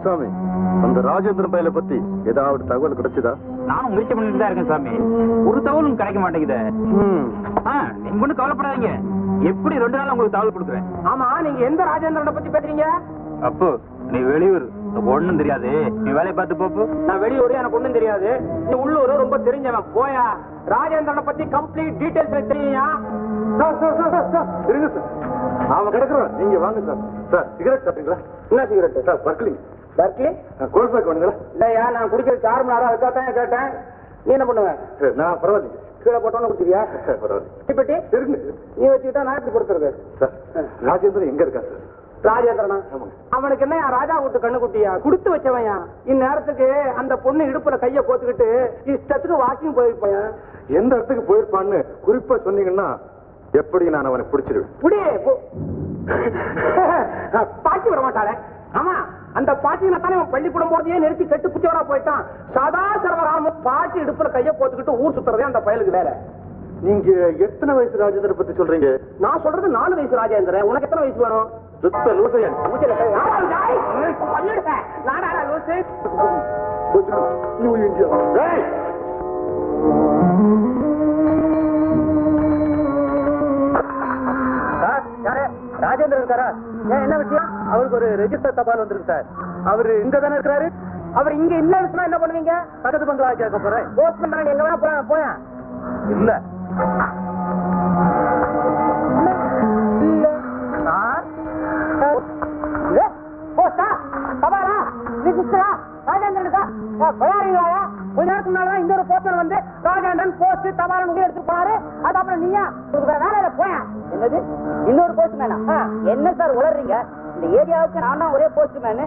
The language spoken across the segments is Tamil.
கருப்சாமி அந்த ராஜேந்திரன் பையலை பத்தி ஏதாவது தகவல் கிடைச்சதா? நானும் முயற்சி பண்ணிட்டு தான் இருக்கேன் சாமி. ஒரு தகவலும் கிடைக்க மாட்டேங்குது. ஆ, நீங்க ஒண்ணும் கவலைப்படாதீங்க. எப்படி ரெண்டு நாள் உங்களுக்கு தகவல் கொடுக்குறேன்? ஆமா நீங்க எந்த ராஜேந்திரனை பத்தி பேசுறீங்க? அப்போ நீ வெளியூர். ஒண்ணும் தெரியாது. நீ வேலையை பார்த்து போப்பு. நான் வெளியூர் எனக்கு ஒண்ணும் தெரியாது. நீ உள்ளூர் ரொம்ப தெரிஞ்சவன். போயா. ராஜேந்திரனை பத்தி கம்ப்ளீட் டீடைல்ஸ் எனக்கு தெரியுயா sir sir sir sir sir. இருங்க சார். அவன் கிடக்குறான். நீங்க வாங்க சார். சார் சிகரெட் சாப்பிட்டீங்களா என்ன சிகரெட் சார் பர்க்லிங் பர்க்லி கோல்ட் பேக் வேணுங்களா இல்லையா நான் குடிக்கிறது சார் மணி நேரம் அதுக்காக தான் கேட்டேன். நீ என்ன பண்ணுவ? சரி, நான் பரவாயில்லைங்க. கீழே போட்டோன்னு குடிச்சிருக்கியா பரவாயில்ல தீப்பெட்டி? இருங்க. நீ வச்சுக்கிட்டா நான் எப்படி கொடுத்துருது சார் ராஜேந்திரன் எங்க இருக்கா சார்? ராஜேந்திரனா. அவனுக்கு என்ன ராஜா வீட்டு கண்ணு குட்டியா? கொடுத்து வச்சவன்யா இந்நேரத்துக்கு அந்த பொண்ணு இடுப்புல கைய கோத்துக்கிட்டு இஷ்டத்துக்கு வாக்கிங் போயிருப்பான். எந்த இடத்துக்கு போயிருப்பான்னு குறிப்பா சொன்னீங்கன்னா எப்படி நான் அவனை பிடிச்சிருவேன். புடி போ- பாட்டி விட மாட்டாளே. ஆமா. அந்த பாட்டியில தானே அவன் பள்ளிக்கூடம் போறதையே நிறுத்தி கெட்டு குச்சவரா போயிட்டான். சதா சர்வராம பாட்டி இடுப்புல கைய போத்துக்கிட்டு ஊர் சுத்துறதே அந்த பயலுக்கு வேலை. நீங்க எத்தனை வயசு ராஜேந்திரன் பத்தி சொல்றீங்க? நான் சொல்றது நாலு வயசு ராஜேந்திரன். உனக்கு எத்தனை வயசு வேணும்? சுத்த லூசையன் லூசு? நியூ இந்தியா ராஜேந்திரன் இருக்காரா ஏன் என்ன விஷயம்? அவருக்கு ஒரு ரெஜிஸ்டர் தபால் வந்திருக்கு சார். அவரு இங்க தானே இருக்கிறாரு? அவர் இங்க இல்லன்னு என்ன பண்ணுவீங்க? பக்கத்து பங்களா கேட்க போறேன். போஸ்ட் பண்றாங்க எங்க வேணா போயா போயா இல்ல. போஸ்டா தபாலா? ரெஜிஸ்டரா ராஜேந்திரனுக்கா பயாரிங்களா? கொஞ்ச நேரத்துக்கு முன்னாடி இந்த ஒரு போஸ்டர் வந்து ராஜேந்திரன் போஸ்ட் தபால் உங்க எடுத்து போனாரு அது அப்புறம் நீயா உங்களுக்கு வேற வேலையில போயா என்னது இன்னொரு போஸ்ட்மேனா என்ன சார் உளறீங்க இந்த ஏரியாவுக்கு நான் தான் ஒரே போஸ்ட்மேனு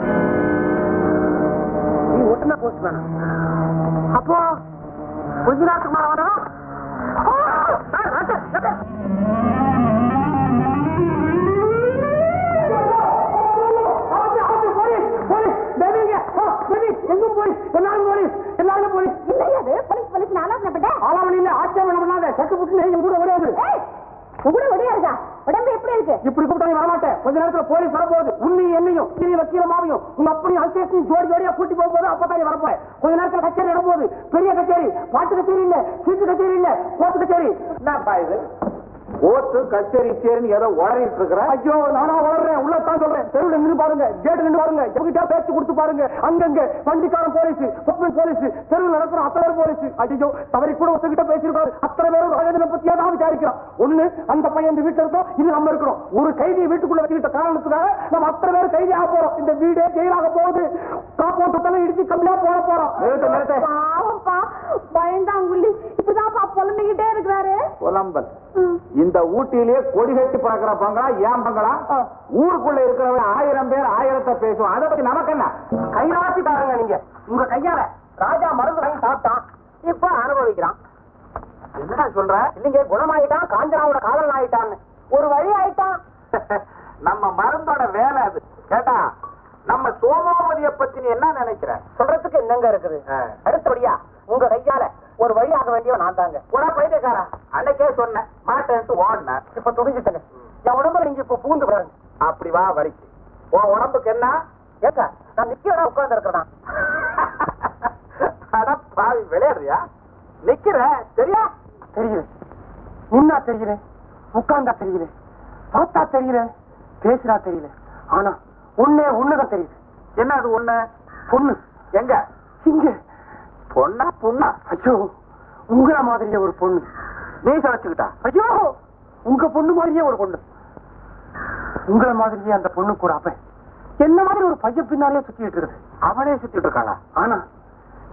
நீ ஒட்டுனா போஸ்ட் வேணாம் அப்போ கொஞ்ச நேரத்துக்கு மேல வந்தா எங்கும் போய் எல்லாரும் போலீஸ் எல்லாரும் போலீஸ். இல்லையாது போலீஸ் போலீஸ் நான் ஆலோசனைப்பட்டேன் ஆளாமணியில ஆட்சேபம் பண்ணாத சட்டு புட்டு எங்க கூட ஓடியாது உங்களை ஒடியாருதா உடம்பு எப்படி இருக்கு? இப்படி கூப்பிட்டா நீ வரமாட்டேன். கொஞ்ச நேரத்துல போலீஸ் வரப்போகுது. உன்னையும் என்னையும் நீ வக்கீலமாவையும் உங்க அப்படியும் அல்சேஷன் ஜோடி ஜோடியா கூட்டி போக போது அப்பதான் நீ வரப்போற. கொஞ்ச நேரத்துல கச்சேரி நடப்போகுது. பெரிய கச்சேரி பாட்டு கச்சேரி இல்ல சீட்டு கச்சேரி இல்ல கோர்ட்டு கச்சேரி. என்னப்பா இது? ஓட்டு கச்சேரி சேரின்னு ஏதோ உளறிட்டு இருக்கிற ஐயோ நானா வளர்றேன் தான் சொல்றேன். தெருவில் நின்று பாருங்க. கேட்டு நின்று பாருங்க. எவங்கிட்ட பேச்சு கொடுத்து பாருங்க. அங்கங்க வண்டிக்காரன் போலீஸ் பொப்பன் போலீஸ் தெருவில் நடக்கிற அத்தனை பேர் போலீஸ். ஐயோ தவறி கூட ஒத்துக்கிட்ட பேசியிருக்காரு. அத்தனை பேரும் ராஜேந்திரன் பத்தியா தான் விசாரிக்கிறான் ஒண்ணு அந்த பையன் இந்த வீட்டுல இருக்கோம் இது நம்ம இருக்கிறோம். ஒரு கைதியை வீட்டுக்குள்ள வச்சுக்கிட்ட காரணத்துக்காக நம்ம அத்தனை பேர் கைதி ஆக போறோம். இந்த வீடே ஜெயிலாக போகுது. காப்போட்டு இடிச்சு கம்மியா போட போறோம். பயந்தாங்குள்ளி இப்பதான்ப்பா புலம்பிக்கிட்டே இருக்கிறாரு. புலம்பல். இந்த ஊட்டியிலேயே கொடி கட்டி பார்க்கிற பங்களா ஏன் பங்களா? ஊருக்குள்ள இருக்கிறவன் ஆயிரம் பேர் ஆயிரத்தை பேசுவான் அதை பத்தி நமக்கு என்ன? கைராசி பாருங்க நீங்க. உங்க கையால ராஜா மருந்து வாங்கி சாப்பிட்டான் இப்ப அனுபவிக்கிறான். என்னடா சொல்ற? இல்லைங்க குணமாயிட்டான் காஞ்சனாவோட காதல் ஆயிட்டான்னு ஒரு வழி ஆயிட்டான். நம்ம மருந்தோட வேலை அது. கேட்டா? நம்ம சோமாவதிய பத்தி நீ என்ன நினைக்கிற? சொல்றதுக்கு என்னங்க இருக்குது? அடுத்தபடியா உங்க கையால ஒரு வழி ஆக வேண்டியவன் நான் தாங்க. உன பைத்தியக்காரா அன்னைக்கே சொன்னேன் மாட்டேன்ட்டு ஓடின இப்ப துணிஞ்சிட்டேங்க என் உடம்புல நீங்க இப்ப பூந்து பாருங்க அப்படி வா வரிக்கு. உன் உடம்புக்கு என்ன? ஏக்கா நான் நிக்க உட்கார்ந்து இருக்கிறேன்? அட பாவி விளையாடுறியா? நிக்கிற சரியா தெரியல நின்னா தெரியல உட்கார்ந்தா தெரியல பார்த்தா தெரியல பேசுறா தெரியல ஆனா ஒண்ணே ஒண்ணுதான் தெரியுது. என்ன அது ஒண்ணு பொண்ணு. எங்க? இங்க. பொண்ணா பொண்ணா? ஐயோ உங்கள மாதிரியே ஒரு பொண்ணு. நீ சமைச்சுக்கிட்டா ஐயோ உங்க பொண்ணு மாதிரியே ஒரு பொண்ணு. உங்கள மாதிரியே அந்த பொண்ணுக்கு ஒரு அப்பன். என்ன மாதிரி ஒரு பையன் பின்னாலே சுத்திட்டு இருக்குது? அவனே சுத்திட்டு இருக்கானா ஆனா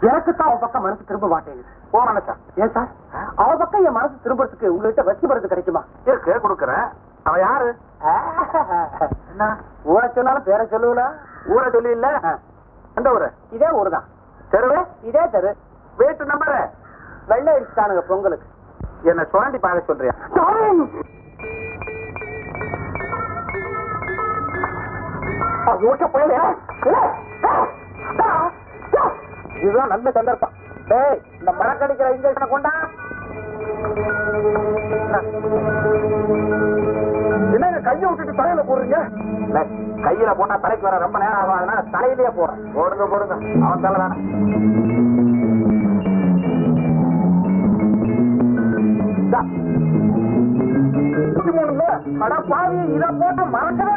எனக்கு தான் அவன் பக்கம் மனசு திரும்ப மாட்டேங்குது. போ மனசா? ஏன் சார்? அவ பக்கம் என் மனசு திரும்பறதுக்கு உங்ககிட்ட வசிப்படுறது கிடைக்குமா? இருக்கு கொடுக்குறேன். அவன் யாரு? என்ன? ஊரை சொன்னாலும் பேரை சொல்லுவல ஊரை சொல்லி இல்ல எந்த ஊரு? இதே ஊர் தான் தெருவே இதே தெரு. வீட்டு நம்பரு வெள்ளை அடிச்சுட்டானுங்க பொங்கலுக்கு. என்ன சுரண்டி பார்க்க சொல்றியா? இதுதான் நல்ல சந்தர்ப்பம். டேய் இந்த மரக்கடிக்கிற இன்ஜெக்ஷனை கொண்டா கையை விட்டுட்டு தலையில போடுறீங்க? கையில போட்டா தலைக்கு வர ரொம்ப நேரம் ஆகும் அதனால தலையிலேயே போறேன் போடுங்க போடுங்க. அவன் தலை தானே. அட பாவி இத போட்டு மறக்கவே